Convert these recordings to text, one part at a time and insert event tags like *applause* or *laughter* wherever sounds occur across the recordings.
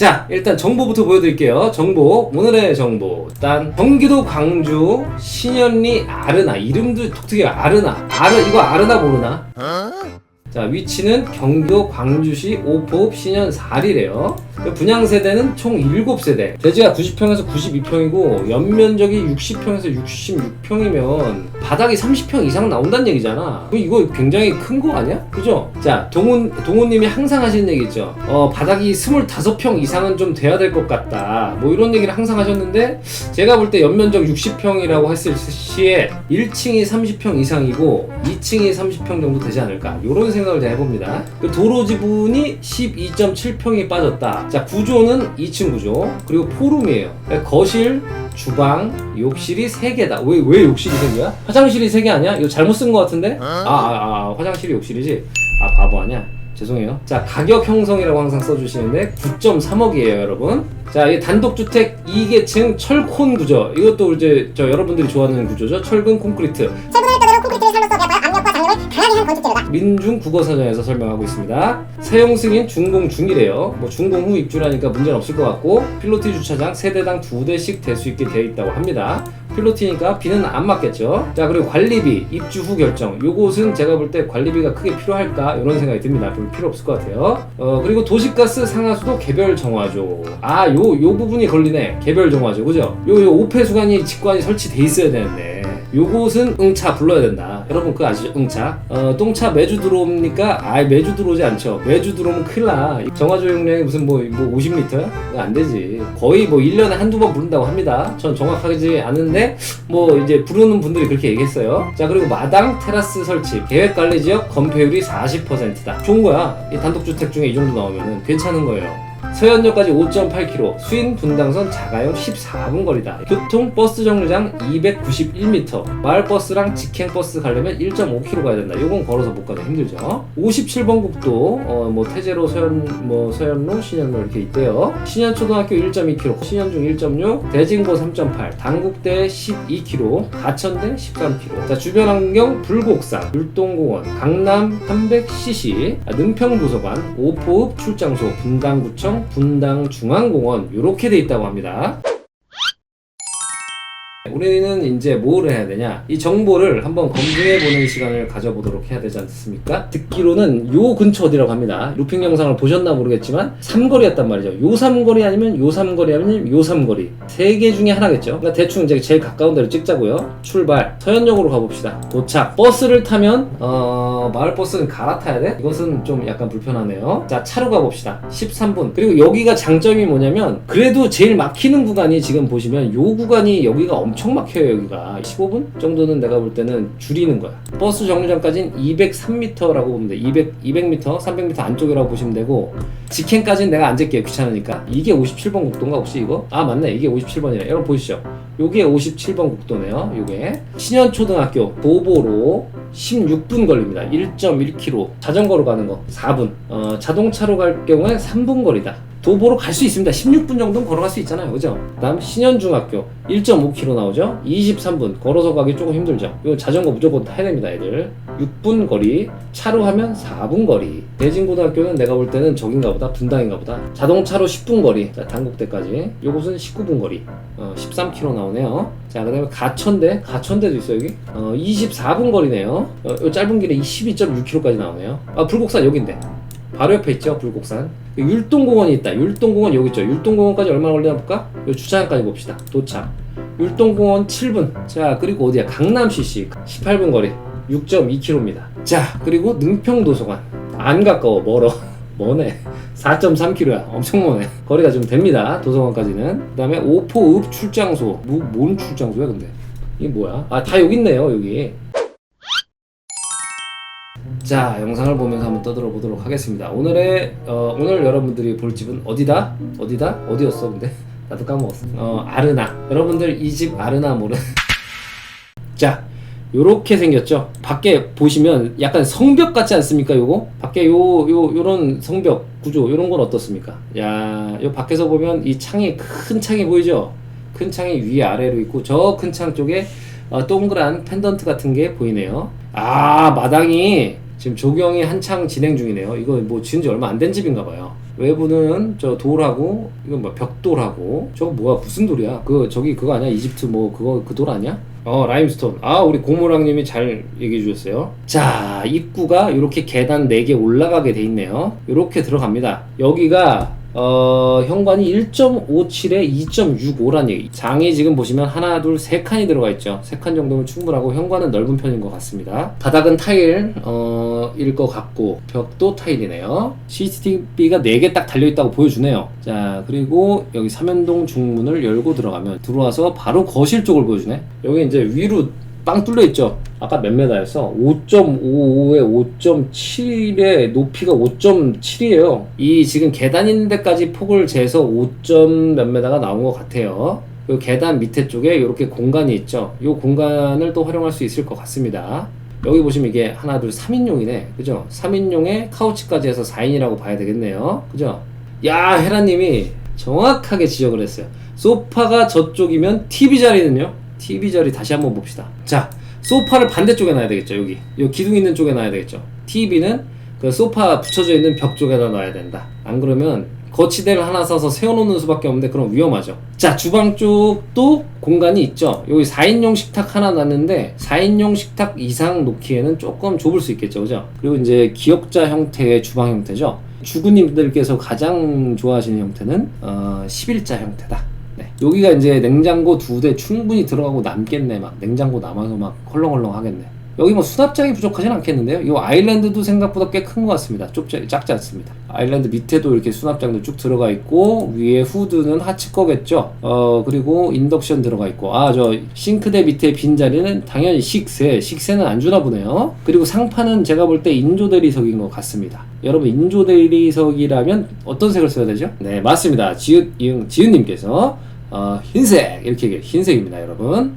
자, 일단 정보부터 보여드릴게요. 정보, 오늘의 정보. 일단, 경기도 광주 신현리 아르나. 이름도 독특해요. 아르나. 아르, 이거 아르나 모르나? 자, 위치는 경기도 광주시 오포읍 신현 4리래요. 분양 세대는 총 7세대. 대지가 90평에서 92평이고 연면적이 60평에서 66평이면 바닥이 30평 이상 나온다는 얘기잖아. 이거 굉장히 큰 거 아니야? 그죠? 자, 동훈 동훈님이 항상 하시는 얘기 있죠. 어, 바닥이 25평 이상은 좀 돼야 될 것 같다. 뭐 이런 얘기를 항상 하셨는데 제가 볼 때 연면적 60평이라고 했을 시에 1층이 30평 이상이고 2층이 30평 정도 되지 않을까. 이런 생각 을 제가 해봅니다. 그 도로 지분이 12.7평이 빠졌다. 자, 구조는 2층 구조. 그리고 포룸이에요. 거실, 주방, 욕실이 3개다. 왜, 왜 욕실이 3개야? 화장실이 3개 아니야? 이거 잘못 쓴 것 같은데? 아, 아, 아, 화장실이 욕실이지? 아, 바보 아니야? 죄송해요. 자, 가격 형성이라고 항상 써주시는데 9.3억이에요, 여러분. 자, 이 단독주택 2계층 철콘 구조. 이것도 이제 저 여러분들이 좋아하는 구조죠. 철근 콘크리트. 한 건축재료다. 민중 국어사전에서 설명하고 있습니다. 사용 승인 준공 중이래요. 뭐 준공 후 입주라니까 문제는 없을 것 같고 필로티 주차장 세대당 두 대씩 될 수 있게 되어 있다고 합니다. 필로티니까 비는 안 맞겠죠. 자 그리고 관리비 입주 후 결정. 요것은 제가 볼 때 관리비가 크게 필요할까 이런 생각이 듭니다. 별로 필요 없을 것 같아요. 어 그리고 도시가스 상하수도 개별 정화조. 아요 요 부분이 걸리네. 개별 정화조 그죠? 요 요 오폐 수관이 직관이 설치돼 있어야 되는데. 요곳은 응차 불러야 된다. 여러분 그거 아시죠? 응차. 어, 똥차 매주 들어옵니까? 아 매주 들어오지 않죠. 매주 들어오면 큰일 나. 정화조 용량이 무슨 뭐, 뭐 50리터야? 그거 안 되지. 거의 뭐 1년에 한두 번 부른다고 합니다. 전 정확하지 않은데 뭐 이제 부르는 분들이 그렇게 얘기했어요. 자 그리고 마당 테라스 설치 계획 관리 지역 건폐율이 40%다. 좋은 거야. 이 단독주택 중에 이 정도 나오면은 괜찮은 거예요. 서현역까지 5.8km, 수인 분당선 자가용 14분 거리다. 교통 버스 정류장 291m, 마을 버스랑 직행 버스 가려면 1.5km 가야 된다. 요건 걸어서 못 가면 힘들죠. 57번 국도, 어, 뭐 태제로 서현, 뭐 서현로, 신현로 이렇게 있대요. 신현초등학교 1.2km, 신현중 1.6, 대진고 3.8, 당국대 12km, 가천대 13km. 자 주변 환경 불곡산, 율동공원, 강남 300cc, 아, 능평 도서관, 오포읍 출장소, 분당구청, 분당 중앙공원 이렇게 돼 있다고 합니다. 우리는 이제 뭘 해야 되냐? 이 정보를 한번 검증해 보는 시간을 가져보도록 해야 되지 않습니까? 듣기로는 요 근처 어디라고 합니다. 루핑 영상을 보셨나 모르겠지만 삼거리였단 말이죠. 요 삼거리 아니면 요 삼거리 아니면 요 삼거리 세 개 중에 하나겠죠. 그러니까 대충 이제 제일 가까운 데로 찍자고요. 출발 서현역으로 가봅시다. 도착. 버스를 타면 어 마을 버스는 갈아타야 돼? 이것은 좀 약간 불편하네요. 자 차로 가봅시다. 13분. 그리고 여기가 장점이 뭐냐면 그래도 제일 막히는 구간이 지금 보시면 요 구간이 여기가 엄청 막혀요 여기가. 15분 정도는 내가 볼 때는 줄이는 거야. 버스 정류장까지는 203m라고 보면 돼. 200, 200m 300m 안쪽이라고 보시면 되고 직행까지는 내가 앉을게요 귀찮으니까. 이게 57번 국도인가 혹시 이거? 아 맞네. 이게 57번이네 여러분 보시죠? 요게 57번 국도네요 요게. 신현초등학교 도보로 16분 걸립니다. 1.1km 자전거로 가는 거 4분. 어, 자동차로 갈 경우에 3분 거리다 도보로 갈 수 있습니다. 16분 정도는 걸어갈 수 있잖아요. 그죠? 그 다음 신현중학교 1.5km 나오죠? 23분 걸어서 가기 조금 힘들죠? 이거 자전거 무조건 타야 됩니다, 애들. 6분 거리, 차로 하면 4분 거리. 대진고등학교는 내가 볼 때는 저긴가 보다, 분당인가 보다. 자동차로 10분 거리, 자, 당국대까지. 요것은 19분 거리, 어, 13km 나오네요. 자, 그 다음에 가천대, 가천대도 있어요, 여기. 어, 24분 거리네요. 어, 요 짧은 길에 12.6km까지 나오네요. 아, 불곡산 여긴데. 바로 옆에 있죠 불곡산 율동공원이 있다. 율동공원 여기 있죠. 율동공원까지 얼마나 걸리나 볼까? 요 주차장까지 봅시다. 도착. 율동공원 7분. 자 그리고 어디야? 강남CC 18분 거리. 6.2km입니다 자 그리고 능평도서관. 안 가까워. 멀어. *laughs* 머네. 4.3km야. 엄청 머네. 거리가 좀 됩니다. 도서관까지는. 그 다음에 오포읍 출장소. 뭐, 뭔 출장소야 근데? 이게 뭐야? 아 다 여기 있네요 여기 자 영상을 보면서 한번 떠들어 보도록 하겠습니다. 오늘의 어, 오늘 여러분들이 볼 집은 어디다? 어디다? 어디였어 근데? *laughs* 나도 까먹었어. 어 아르나. 여러분들 이 집 아르나 모르. *laughs* 자 요렇게 생겼죠? 밖에 보시면 약간 성벽 같지 않습니까 요거? 밖에 요 요 요 런 성벽 구조 요런 건 어떻습니까? 야 요 밖에서 보면 이 창이 큰 창이 보이죠? 큰 창이 위 아래로 있고 저 큰 창 쪽에 어, 동그란 펜던트 같은 게 보이네요. 아 마당이 지금 조경이 한창 진행 중이네요. 이거 뭐 지은 지 얼마 안 된 집인가 봐요. 외부는 저 돌하고 이건 뭐 벽돌하고 저거 뭐야 무슨 돌이야? 그 저기 그거 아니야? 이집트 뭐 그거 그 돌 아니야? 어 라임스톤. 아 우리 고무랑님이 잘 얘기해 주셨어요. 자 입구가 이렇게 계단 4개 올라가게 돼 있네요. 이렇게 들어갑니다. 여기가 어, 현관이 1.57에 2.65란 얘기. 장이 지금 보시면 하나, 둘, 세 칸이 들어가 있죠. 세 칸 정도면 충분하고 현관은 넓은 편인 것 같습니다. 바닥은 타일, 어, 일 것 같고, 벽도 타일이네요. CCTV가 4개 딱 달려있다고 보여주네요. 자, 그리고 여기 삼연동 중문을 열고 들어가면 들어와서 바로 거실 쪽을 보여주네. 여기 이제 위로 빵 뚫려 있죠. 아까 몇 메다였어? 5.55에 5.7에 높이가 5.7이에요. 이 지금 계단 있는 데까지 폭을 재서 5점 몇 메다가 나온 것 같아요. 그 계단 밑에 쪽에 이렇게 공간이 있죠. 이 공간을 또 활용할 수 있을 것 같습니다. 여기 보시면 이게 하나, 둘, 3인용이네. 그죠? 3인용에 카우치까지 해서 4인이라고 봐야 되겠네요. 그죠? 야, 헤라님이 정확하게 지적을 했어요. 소파가 저쪽이면 TV 자리는요? TV 자리 다시 한번 봅시다. 자, 소파를 반대쪽에 놔야 되겠죠. 여기. 이 기둥 있는 쪽에 놔야 되겠죠. TV는 그 소파 붙여져 있는 벽 쪽에다 놔야 된다. 안 그러면 거치대를 하나 사서 세워놓는 수밖에 없는데 그럼 위험하죠. 자, 주방 쪽도 공간이 있죠. 여기 4인용 식탁 하나 놨는데 4인용 식탁 이상 놓기에는 조금 좁을 수 있겠죠. 그죠? 그리고 이제 기역자 형태의 주방 형태죠. 주부님들께서 가장 좋아하시는 형태는 어, 11자 형태다. 네. 여기가 이제 냉장고 두 대 충분히 들어가고 남겠네. 막 냉장고 남아서 막 헐렁헐렁 하겠네. 여기 뭐 수납장이 부족하진 않겠는데요. 이 아일랜드도 생각보다 꽤 큰 것 같습니다. 좁지 작지 않습니다. 아일랜드 밑에도 이렇게 수납장도 쭉 들어가 있고 위에 후드는 하츠 거겠죠. 어 그리고 인덕션 들어가 있고 아 저 싱크대 밑에 빈 자리는 당연히 식세 식세는 안 주나 보네요. 그리고 상판은 제가 볼 때 인조 대리석인 것 같습니다. 여러분 인조 대리석이라면 어떤 색을 써야 되죠? 네 맞습니다. 이응 지읒님께서 어, 흰색 이렇게 얘기해요. 흰색입니다, 여러분.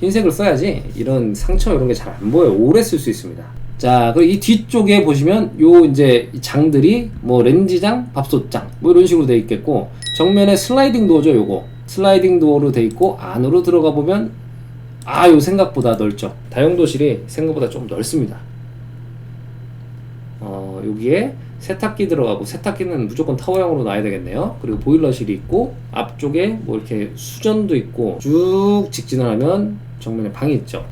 흰색을 써야지 이런 상처 이런 게 잘 안 보여요. 오래 쓸 수 있습니다. 자, 그리고 이 뒤쪽에 보시면 요 이제 이 장들이 뭐 렌즈장, 밥솥장 뭐 이런 식으로 돼 있겠고 정면에 슬라이딩 도어죠, 요거. 슬라이딩 도어로 돼 있고 안으로 들어가 보면 아, 요 생각보다 넓죠. 다용도실이 생각보다 좀 넓습니다. 어, 여기에 세탁기 들어가고 세탁기는 무조건 타워형으로 놔야 되겠네요. 그리고 보일러실이 있고 앞쪽에 뭐 이렇게 수전도 있고 쭉 직진을 하면 정면에 방이 있죠.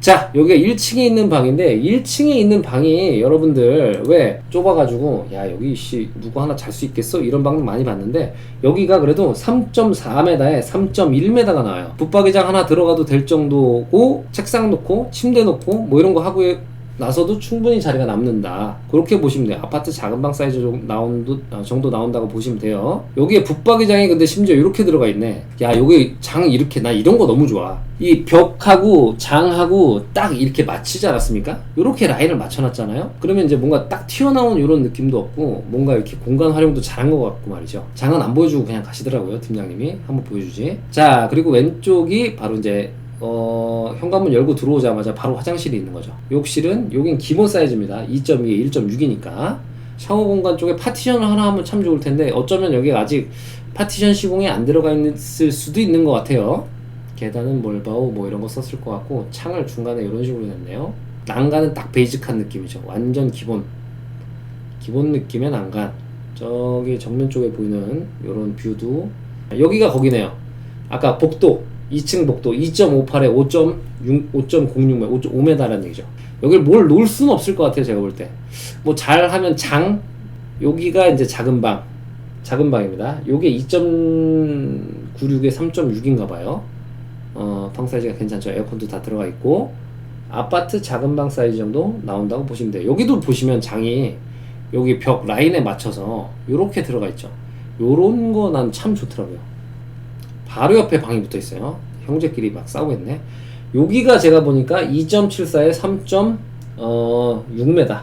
자, 여기가 1층에 있는 방인데 1층에 있는 방이 여러분들 왜 좁아가지고 야 여기 씨 누구 하나 잘 수 있겠어 이런 방도 많이 봤는데 여기가 그래도 3.4m에 3.1m가 나와요. 붙박이장 하나 들어가도 될 정도고 책상 놓고 침대 놓고 뭐 이런 거 하고 나서도 충분히 자리가 남는다. 그렇게 보시면 돼요. 아파트 작은 방 사이즈 정- 나온도, 어, 정도 나온다고 보시면 돼요. 여기에 붙박이장이 근데 심지어 이렇게 들어가 있네. 야, 여기 장 이렇게, 나 이런 거 너무 좋아. 이 벽하고 장하고 딱 이렇게 맞추지 않았습니까? 이렇게 라인을 맞춰놨잖아요? 그러면 이제 뭔가 딱 튀어나온 이런 느낌도 없고, 뭔가 이렇게 공간 활용도 잘한 것 같고 말이죠. 장은 안 보여주고 그냥 가시더라고요, 팀장님이. 한번 보여주지. 자, 그리고 왼쪽이 바로 이제 어, 현관문 열고 들어오자마자 바로 화장실이 있는 거죠. 욕실은 여긴 기본 사이즈입니다. 2.2에 1.6이니까 샤워 공간 쪽에 파티션을 하나 하면 참 좋을 텐데 어쩌면 여기가 아직 파티션 시공이 안 들어가 있을 수도 있는 것 같아요. 계단은 뭘바오 뭐 이런 거 썼을 것 같고 창을 중간에 이런 식으로 냈네요. 난간은 딱 베이직한 느낌이죠. 완전 기본 기본 느낌의 난간. 저기 정면 쪽에 보이는 이런 뷰도 여기가 거기네요. 아까 복도 2층 복도 2.58에 5.6 5.06m 5.5m라는 얘기죠. 여기를 뭘 놓을 수는 없을 것 같아요. 제가 볼 때. 뭐 잘하면 장 여기가 이제 작은 방 작은 방입니다. 요게 2.96에 3.6인가 봐요. 어, 방 사이즈가 괜찮죠. 에어컨도 다 들어가 있고 아파트 작은 방 사이즈 정도 나온다고 보시면 돼요. 여기도 보시면 장이 여기 벽 라인에 맞춰서 요렇게 들어가 있죠. 요런 거 난 참 좋더라고요. 바로 옆에 방이 붙어 있어요. 형제끼리 막 싸우고 있네. 여기가 제가 보니까 2.74에 3.6m.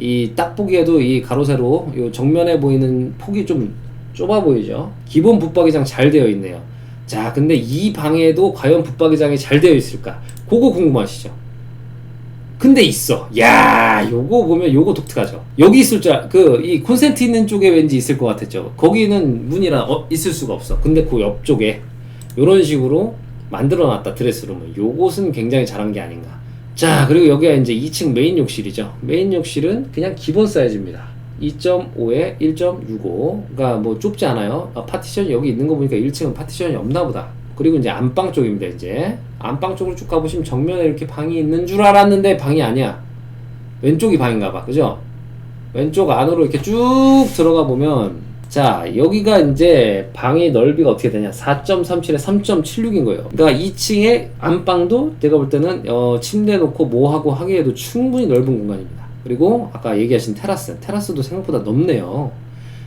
이딱 보기에도 이 가로 세로 요 정면에 보이는 폭이 좀 좁아 보이죠. 기본 붙박이장 잘 되어 있네요. 자, 근데 이 방에도 과연 붙박이장이 잘 되어 있을까? 그거 궁금하시죠? 근데 있어. 야, 요거 보면 요거 독특하죠. 여기 있을 줄, 그, 이 콘센트 있는 쪽에 왠지 있을 것 같았죠. 거기는 문이라 어, 있을 수가 없어. 근데 그 옆쪽에, 요런 식으로 만들어 놨다 드레스룸을 요것은 굉장히 잘한 게 아닌가 자 그리고 여기가 이제 2층 메인 욕실이죠 메인 욕실은 그냥 기본 사이즈입니다 2.5에 1.65 그러니까 뭐 좁지 않아요 아, 파티션이 여기 있는 거 보니까 1층은 파티션이 없나 보다 그리고 이제 안방 쪽입니다 이제. 안방 쪽으로 쭉 가보시면 정면에 이렇게 방이 있는 줄 알았는데 방이 아니야. 왼쪽이 방인가 봐. 그죠? 왼쪽 안으로 이렇게 쭉 들어가 보면 자 여기가 이제 방의 넓이가 어떻게 되냐? 4.37에 3.76인 거예요. 그러니까 2층에 안방도 내가 볼 때는 어, 침대 놓고 뭐 하고 하기에도 충분히 넓은 공간입니다. 그리고 아까 얘기하신 테라스. 테라스도 생각보다 넓네요.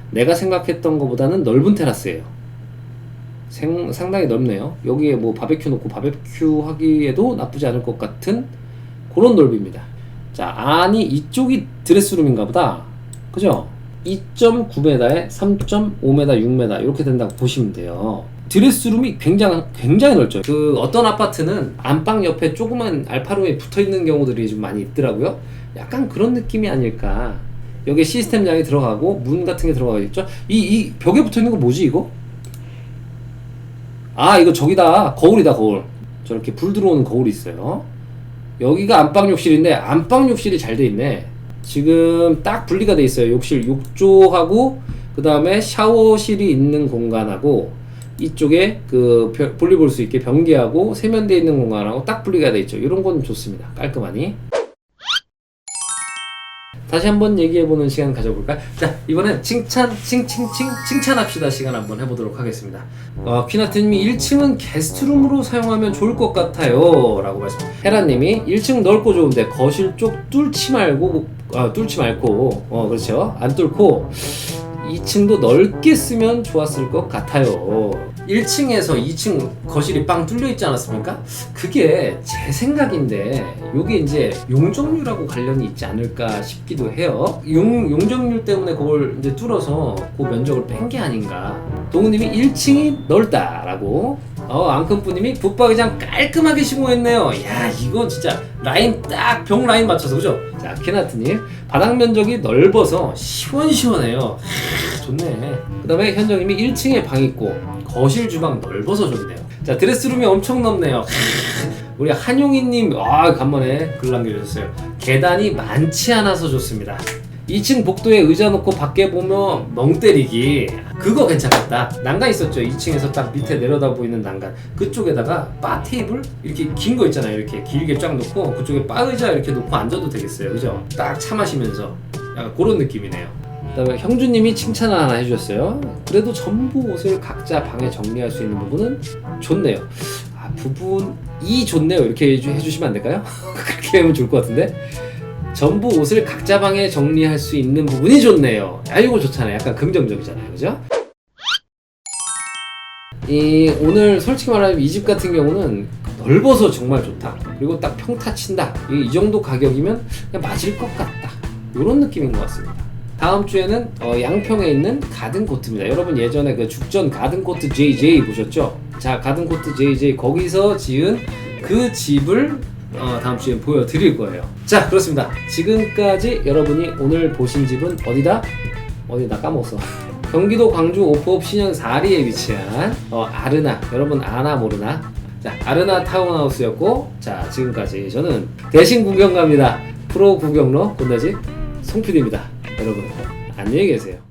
내가 생각했던 것보다는 넓은 테라스예요 생- 상당히 넓네요 여기에 뭐 바베큐 놓고 바베큐 하기에도 나쁘지 않을 것 같은 그런 넓이입니다 자 안이 이쪽이 드레스룸인가 보다 그죠? 2.9m에 3.5m, 6m 이렇게 된다고 보시면 돼요. 드레스룸이 굉장히 굉장히 넓죠. 그 어떤 아파트는 안방 옆에 조그만 알파룸에 붙어 있는 경우들이 좀 많이 있더라고요. 약간 그런 느낌이 아닐까. 여기 시스템 장이 들어가고 문 같은 게 들어가 있죠. 이 이 벽에 붙어 있는 거 뭐지 이거? 아 이거 저기다 거울이다 거울. 저렇게 불 들어오는 거울이 있어요. 여기가 안방 욕실인데 안방 욕실이 잘 돼 있네. 지금 딱 분리가 돼 있어요. 욕실 욕조하고 그 다음에 샤워실이 있는 공간하고 이쪽에 그 벼- 볼일 볼 수 있게 변기하고 세면대 있는 공간하고 딱 분리가 돼 있죠. 이런 건 좋습니다. 깔끔하니. 다시 한번 얘기해보는 시간 가져볼까요? 자, 이번엔 칭찬, 칭칭칭, 칭찬합시다 시간 한번 해보도록 하겠습니다. 어, 퀴나트님이 1층은 게스트룸으로 사용하면 좋을 것 같아요. 라고 말씀. 헤라님이 1층 넓고 좋은데 거실 쪽 뚫지 말고, 아, 뚫지 말고, 어, 그렇죠. 안 뚫고, 2층도 넓게 쓰면 좋았을 것 같아요. 1층에서 2층 거실이 빵 뚫려 있지 않았습니까? 그게 제 생각인데 요게 이제 용적률하고 관련이 있지 않을까 싶기도 해요. 용, 용적률 때문에 그걸 이제 뚫어서 그 면적을 뺀 게 아닌가. 동우님이 1층이 넓다라고. 어, 앙큼뿌님이 붙박이장 깔끔하게 시공했네요. 야, 이건 진짜 라인 딱 병 라인 맞춰서 그죠? 자, 케나트님 바닥 면적이 넓어서 시원시원해요. 하, 좋네. 그 다음에 현정님이 1층에 방 있고 거실 주방 넓어서 좋네요. 자, 드레스룸이 엄청 넓네요. 하, 우리 한용희님 아 간만에 글 남겨주셨어요. 계단이 많지 않아서 좋습니다. 2층 복도에 의자 놓고 밖에 보면 멍 때리기 그거 괜찮겠다 난간 있었죠 2층에서 딱 밑에 내려다 보이는 난간 그쪽에다가 바 테이블 이렇게 긴 거 있잖아요 이렇게 길게 쫙 놓고 그쪽에 바 의자 이렇게 놓고 앉아도 되겠어요 그죠 딱 차 마시면서 약간 그런 느낌이네요 그다음에 형주님이 칭찬을 하나 해주셨어요 그래도 전부 옷을 각자 방에 정리할 수 있는 부분은 좋네요 아 부분 이 좋네요 이렇게 해주- 해주시면 안 될까요? *laughs* 그렇게 하면 좋을 것 같은데 전부 옷을 각자 방에 정리할 수 있는 부분이 좋네요. 아 이거 좋잖아요. 약간 긍정적이잖아요. 그죠? 이 오늘 솔직히 말하면 이 집 같은 경우는 넓어서 정말 좋다. 그리고 딱 평타 친다. 이, 이 정도 가격이면 그냥 맞을 것 같다. 이런 느낌인 것 같습니다. 다음 주에는 어, 양평에 있는 가든코트입니다. 여러분 예전에 그 죽전 가든코트 JJ 보셨죠? 자 가든코트 JJ 거기서 지은 그 집을 어, 다음 주에 보여드릴 거예요. 자 그렇습니다. 지금까지 여러분이 오늘 보신 집은 어디다? 어디 나 까먹었어. *laughs* 경기도 광주 오포읍 신현 4리에 위치한 어, 아르나 여러분 아나 모르나? 자 아르나 타운하우스였고 자 지금까지 저는 대신 구경 갑니다. 프로 구경로 곤다지 송PD입니다. 여러분 안녕히 계세요.